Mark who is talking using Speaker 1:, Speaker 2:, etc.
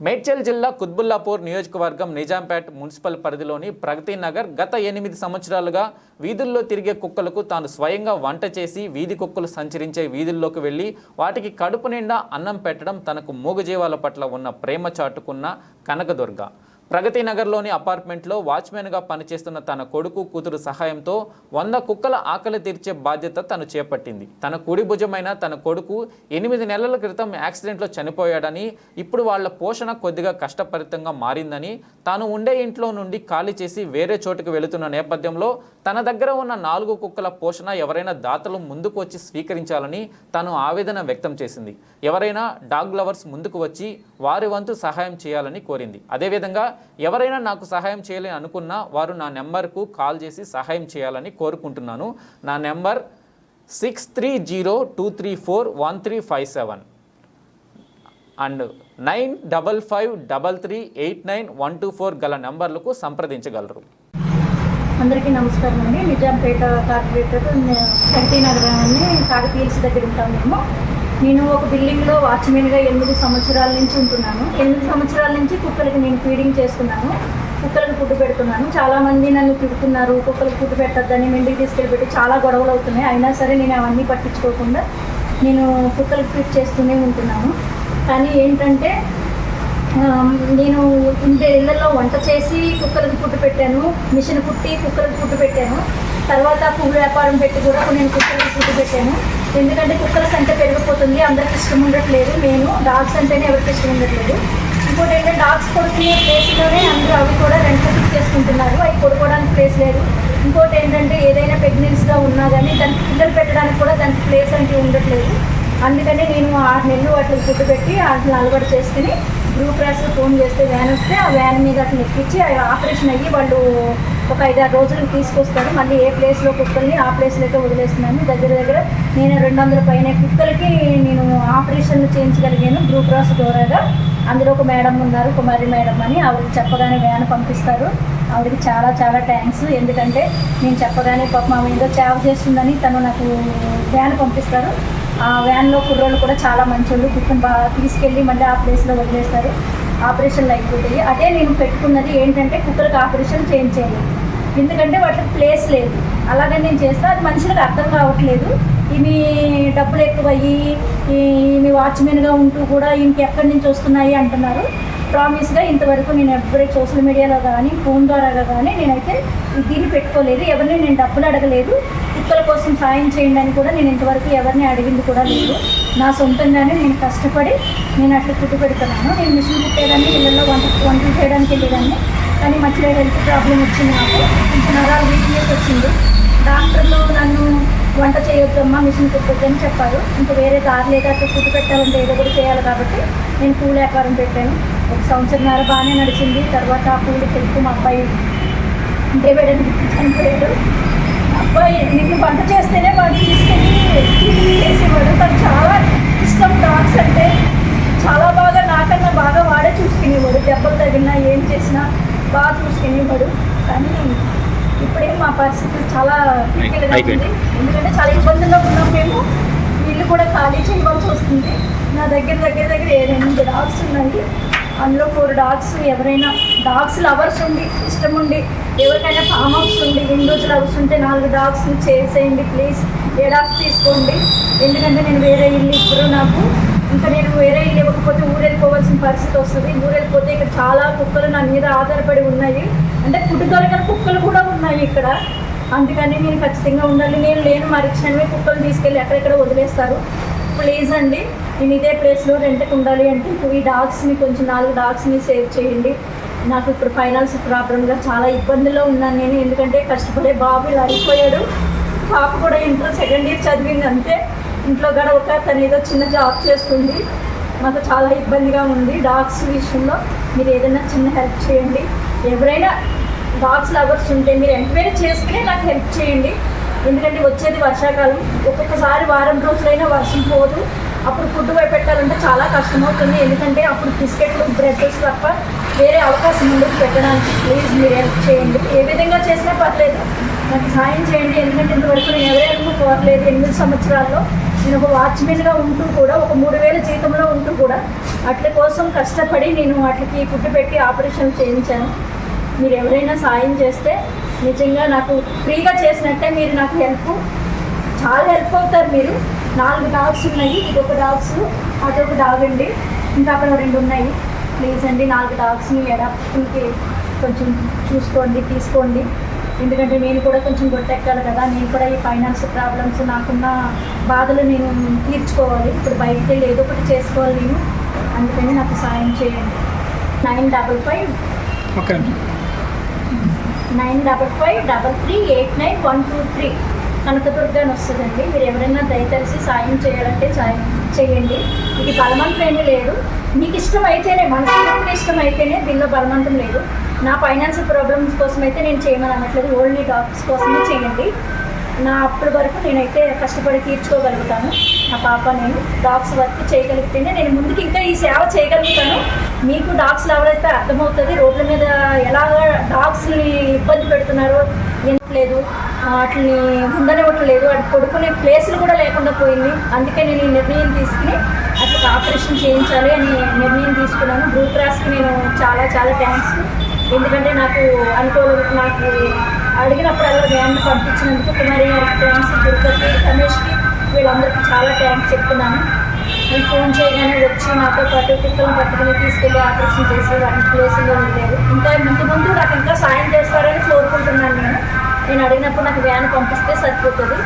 Speaker 1: మేడ్చల్ జిల్లా కుత్బుల్లాపూర్ నియోజకవర్గం నిజాంపేట్ మున్సిపల్ పరిధిలోని ప్రగతి నగర్ గత ఎనిమిది సంవత్సరాలుగా వీధుల్లో తిరిగే కుక్కలకు తాను స్వయంగా వంట చేసి వీధి కుక్కలు సంచరించే వీధుల్లోకి వెళ్ళి వాటికి కడుపు నిండా అన్నం పెట్టడం తనకు మూగజీవాల పట్ల ఉన్న ప్రేమ చాటుకున్న కనకదుర్గ. ప్రగతి నగర్లోని అపార్ట్మెంట్లో వాచ్మెన్గా పనిచేస్తున్న తన కొడుకు కూతురు సహాయంతో వంద కుక్కల ఆకలి తీర్చే బాధ్యత తను చేపట్టింది. తన కుడి భుజమైన తన కొడుకు ఎనిమిది నెలల క్రితం యాక్సిడెంట్లో చనిపోయాడని ఇప్పుడు వాళ్ళ పోషణ కొద్దిగా కష్టపరితంగా మారిందని తాను ఉండే ఇంట్లో నుండి ఖాళీ చేసి వేరే చోటుకు వెళుతున్న నేపథ్యంలో తన దగ్గర ఉన్న నాలుగు కుక్కల పోషణ ఎవరైనా దాతలు ముందుకు వచ్చి స్వీకరించాలని తాను ఆవేదన వ్యక్తం చేసింది. ఎవరైనా డాగ్ లవర్స్ ముందుకు వచ్చి వారి వంతు సహాయం చేయాలని కోరింది. అదేవిధంగా ఎవరైనా నాకు సహాయం చేయాలని అనుకున్నా వారు నా నెంబర్కు కాల్ చేసి సహాయం చేయాలని కోరుకుంటున్నాను. నా number six three zero two three four one three five seven and nine double five double three eight nine one two four గల నెంబర్లకు సంప్రదించగలరు.
Speaker 2: అందరికీ నమస్కారం అండి. నిజాంపేట కార్పొరేటర్ కంటి కాకతీయల్స్ దగ్గర ఉంటాం మేము నేను ఒక బిల్డింగ్లో వాచ్మెన్గా ఎనిమిది సంవత్సరాల నుంచి ఉంటున్నాను. ఎనిమిది సంవత్సరాల నుంచి కుక్కలకి నేను ఫీడింగ్ చేస్తున్నాను. కుక్కలకు ఫుడ్ పెడుతున్నాను. చాలామంది నన్ను తిడుతున్నారు. కుక్కలకు ఫుడ్ పెట్టద్దని మెండికి తీసుకెళ్ళి పెట్టి చాలా గొడవలు అవుతున్నాయి. అయినా సరే నేను అవన్నీ పట్టించుకోకుండా నేను కుక్కలకు ఫీడ్ చేస్తూనే ఉంటున్నాను. కానీ ఏంటంటే నేను ఇంటి ఇళ్ళల్లో వంట చేసి కుక్కలకు పుట్టు పెట్టాను. మిషన్ కుట్టి కుక్కలకు పుట్టు పెట్టాను. తర్వాత పువ్వు వ్యాపారం పెట్టి కూడా నేను కుక్కలకు పుట్టు పెట్టాను. ఎందుకంటే కుక్కల సంఖ్య పెరిగిపోతుంది అందరికి ఇష్టం ఉండట్లేదు. నేను డాగ్స్ అంటేనే ఎవరికి ఇష్టం ఉండట్లేదు. ఇంకోటి ఏంటంటే డాగ్స్ కొడుకునే ప్లేస్లోనే అందరూ అవి కూడా రెంట్ బుక్ చేసుకుంటున్నారు. అవి కొడుకోవడానికి ప్లేస్ లేదు. ఇంకోటి ఏంటంటే ఏదైనా ప్రెగ్నెన్సీగా ఉన్నా కానీ దానికి పిల్లలు పెట్టడానికి కూడా దానికి ప్లేస్ అంటే ఉండట్లేదు. అందుకని నేను ఆరు నెలలు వాటికి ఫుడ్ పెట్టి వాటిని అలవాటు చేసుకుని గ్రూప్ ర్యాస్ ఫోన్ చేస్తే వ్యాన్ వస్తే ఆ వ్యాన్ మీద అట్లా ఎక్కించి అవి ఆపరేషన్ అయ్యి వాళ్ళు ఒక ఐదు ఆరు రోజులకు తీసుకొస్తాను మళ్ళీ ఏ ప్లేస్లో కుక్కల్ని ఆ ప్లేస్లోకి వదిలేస్తున్నాను. దగ్గర దగ్గర నేను రెండు వందల పైన కుక్కలకి నేను ఆపరేషన్లు చేయించగలిగాను బ్లూ క్రాస్ ద్వారాగా. అందులో ఒక మేడం ఉన్నారు కుమారి మేడం అని. ఆవిడకి చెప్పగానే వ్యాన్ పంపిస్తారు. ఆవిడకి చాలా చాలా థ్యాంక్స్ ఎందుకంటే నేను చెప్పగానే పాప మా ఏదో సేవ చేస్తుందని తను నాకు వ్యాన్ పంపిస్తారు. వ్యాన్లో కుర్రోళ్ళు కూడా చాలా మంచోళ్ళు. కుక్కను బాగా తీసుకెళ్ళి మళ్ళీ ఆ ప్లేస్లో వదిలేస్తారు. ఆపరేషన్లు అయిపోతాయి. అదే నేను పెట్టుకున్నది ఏంటంటే కుక్కలకు ఆపరేషన్ చేయించేయాలి ఎందుకంటే వాటికి ప్లేస్ లేదు. అలాగే నేను చేస్తే అది మనుషులకు అర్థం కావట్లేదు. ఇవి డబ్బులు ఎక్కువ అయ్యి ఈమె వాచ్మెన్గా ఉంటూ కూడా ఇంకెక్కడి నుంచి వస్తున్నాయి అంటున్నారు. ప్రామిస్గా ఇంతవరకు నేను ఎవ్వరి సోషల్ మీడియాలో కానీ ఫోన్ ద్వారా కానీ నేనైతే దీన్ని పెట్టుకోలేదు. ఎవరిని నేను డబ్బులు అడగలేదు. కుక్కల కోసం సాయం చేయండి అని కూడా నేను ఇంతవరకు ఎవరిని అడిగింది కూడా లేదు. నా సొంతంగానే నేను కష్టపడి నేను అట్లా కుట్టు పెడుతున్నాను నేను మిషన్ కుట్టేదాన్ని ఇళ్ళల్లో వంట వంటలు చేయడానికి వెళ్ళేదాన్ని. కానీ మధ్యలో హెల్త్ ప్రాబ్లం వచ్చింది నాకు. కొంచెం నరాలు వీక్నెస్ వచ్చింది. డాక్టర్లు నన్ను వంట చేయొద్దమ్మా మిషన్ కుట్టొద్దని చెప్పారు. ఇంకా వేరే దారి లేక అట్లా కుట్టు పెట్టాలంటే ఏదో కూడా చేయాలి కాబట్టి నేను పూల వ్యాపారం పెట్టాను. ఒక సంవత్సరంన్నర బాగానే నడిచింది. తర్వాత ఆ పూలు పెడుతూ మా అబ్బాయి డేవిడ్ చనిపోయాడు. అబ్బాయి నేను వంట చేస్తేనే వాడు తీసుకెళ్ళి చేసేవాడు తను చాలా ఇష్టం డాగ్స్ అంటే. చాలా బాగా నాకన్నా బాగా వాడే చూసుకునేవాడు. దెబ్బలు తగిలినా ఏం చేసినా బాగా చూసుకునేవాడు. కానీ ఇప్పుడే మా పరిస్థితి చాలా ఎందుకంటే చాలా ఇబ్బందుల్లో ఉన్నాం మేము. ఇల్లు కూడా ఖాళీ చేయవలసి వస్తుంది. నా దగ్గర దగ్గర దగ్గర ఎనిమిది డాగ్స్ ఉన్నాయి. అందులో ఫోర్ డాగ్స్ ఎవరైనా డాగ్స్ లవర్స్ ఉండి ఇష్టం ఉండి ఎవరికైనా ఫామ్ హౌస్ ఉండి విండోస్ లవర్స్ ఉంటే నాలుగు డాగ్స్ని చేసేయండి ప్లీజ్. ఏ డాగ్స్ తీసుకోండి. ఎందుకంటే నేను వేరే ఇల్లు ఇప్పుడు నాకు. ఇంకా నేను వేరే ఇల్లు ఇవ్వకపోతే ఊరెళ్ళిపోవాల్సిన పరిస్థితి వస్తుంది. ఊరెళ్ళిపోతే ఇక్కడ చాలా కుక్కలు నా మీద ఆధారపడి ఉన్నాయి. అంటే ఫుడ్ కుక్కలు కూడా ఉన్నాయి ఇక్కడ. అందుకని నేను ఖచ్చితంగా ఉండాలి. నేను లేను మరి క్షణమే కుక్కలు తీసుకెళ్ళి ఎక్కడెక్కడ వదిలేస్తారు. ప్లీజ్ అండి. నేను ఇదే ప్లేస్లో రెంట్కి ఉండాలి అంటే ఇప్పుడు ఈ డాగ్స్ని కొంచెం నాలుగు డాగ్స్ని సేవ్ చేయండి. నాకు ఇప్పుడు ఫైనాన్స్ ప్రాబ్లంగా చాలా ఇబ్బందిలో ఉన్నాను నేను. ఎందుకంటే కష్టపడే బాబు ఇలా అయిపోయాడు. పాప కూడా ఇంట్లో సెకండ్ ఇయర్ చదివింది అంతే. ఇంట్లో గడవక తను ఏదో చిన్న జాబ్ చేస్తుంది. నాకు చాలా ఇబ్బందిగా ఉంది డాగ్స్ విషయంలో. మీరు ఏదైనా చిన్న హెల్ప్ చేయండి. ఎవరైనా డాగ్స్ లవర్స్ ఉంటే మీరు ఎంక్వైరీ చేస్తే నాకు హెల్ప్ చేయండి. ఎందుకంటే వచ్చేది వర్షాకాలం. ఒక్కొక్కసారి వారం రోజులైనా వర్షం పోదు. అప్పుడు ఫుడ్ పెట్టాలంటే చాలా కష్టమవుతుంది. ఎందుకంటే అప్పుడు బిస్కెట్లు బ్రెడ్స్ తప్ప వేరే అవకాశం ఉండదు పెట్టడానికి. ప్లీజ్ మీరు హెల్ప్ చేయండి. ఏ విధంగా చేసినా పర్లేదు. నాకు సాయం చేయండి. ఎందుకంటే ఇంతవరకు నేను ఎవరైనా కోరలేదు. ఎనిమిది సంవత్సరాల్లో నేను ఒక వాచ్మెన్గా ఉంటూ కూడా ఒక మూడు వేల జీతంలో ఉంటూ కూడా అట్ల కోసం కష్టపడి నేను వాటికి ఫుడ్ పెట్టి ఆపరేషన్ చేయించాను. మీరు ఎవరైనా సాయం చేస్తే నిజంగా నాకు ఫ్రీగా చేసినట్టే మీరు నాకు హెల్ప్ చాలా హెల్ప్ అవుతారు మీరు. నాలుగు డాగ్స్ ఉన్నాయి. ఇది ఒక డాగ్స్ అదొక డాగ్ అండి. ఇంకా అక్కడ రెండు ఉన్నాయి. ప్లీజ్ అండి నాలుగు డాగ్స్ని అడాప్షన్కి కొంచెం చూసుకోండి తీసుకోండి. ఎందుకంటే నేను కూడా కొంచెం గొట్టెక్కాలి కదా. నేను కూడా ఈ ఫైనాన్స్ ప్రాబ్లమ్స్ నాకున్న బాధలు నేను తీర్చుకోవాలి. ఇప్పుడు బయటికి వెళ్ళి ఏదో ఒకటి చేసుకోవాలి నేను. అందుకని నాకు సాయం చేయండి. Nine double five.
Speaker 3: Okay
Speaker 2: nine double five double three eight nine one two three Kanakadurga అని వస్తుందండి. మీరు ఎవరైనా దయతలిసి సాయం చేయాలంటే సాయం చేయండి. ఇది బలవంతం ఏమీ లేదు మీకు ఇష్టం అయితేనే మనసుకి ఇష్టం అయితేనే దీనిలో బలవంతం లేదు నా ఫైనాన్షియల్ ప్రాబ్లమ్స్ కోసం అయితే నేను చేయమని అనట్లేదు. ఓన్లీ డాక్టర్స్ కోసమే చేయండి. నా అప్పటి వరకు నేనైతే కష్టపడి తీర్చుకోగలుగుతాను. నా పాప నేను డాగ్స్ వర్క్ చేయగలిగితేనే నేను ముందుకు ఇంకా ఈ సేవ చేయగలుగుతాను. మీకు డాగ్స్ ఎవరైతే అర్థమవుతుంది. రోడ్ల మీద పెడుతున్నారు. లేదు. వాటిని ఉండనివ్వట్లేదు వాటి పడుకునే ప్లేసులు కూడా లేకుండా పోయింది. అందుకే నేను ఈ నిర్ణయం తీసుకుని అట్లా ఆపరేషన్ చేయించాలి అని నిర్ణయం తీసుకున్నాను. బ్లూ క్రాస్కి నేను చాలా చాలా థ్యాంక్స్ ఎందుకంటే నాకు అనుకోలేదు నాకు అడిగినప్పుడల్లా వ్యాన్ పంపించినందుకు కుమారి గారికి థ్యాంక్స్ దుర్గకి రమేష్కి వీళ్ళందరికీ చాలా థ్యాంక్స్ చెప్తున్నాను. నేను ఫోన్ చేయగానే వచ్చి నాతో పాటు కుక్కలను పట్టుకుని తీసుకెళ్ళి ఆపరేషన్ చేసి వాటిని ప్లేస్లో ఉండేది ఇంకా ముందు ముందు నాకు ఇంకా సాయం చేస్తారని కోరుకుంటున్నాను నేను. నేను అడిగినప్పుడు నాకు వ్యాన్ పంపిస్తే సరిపోతుంది.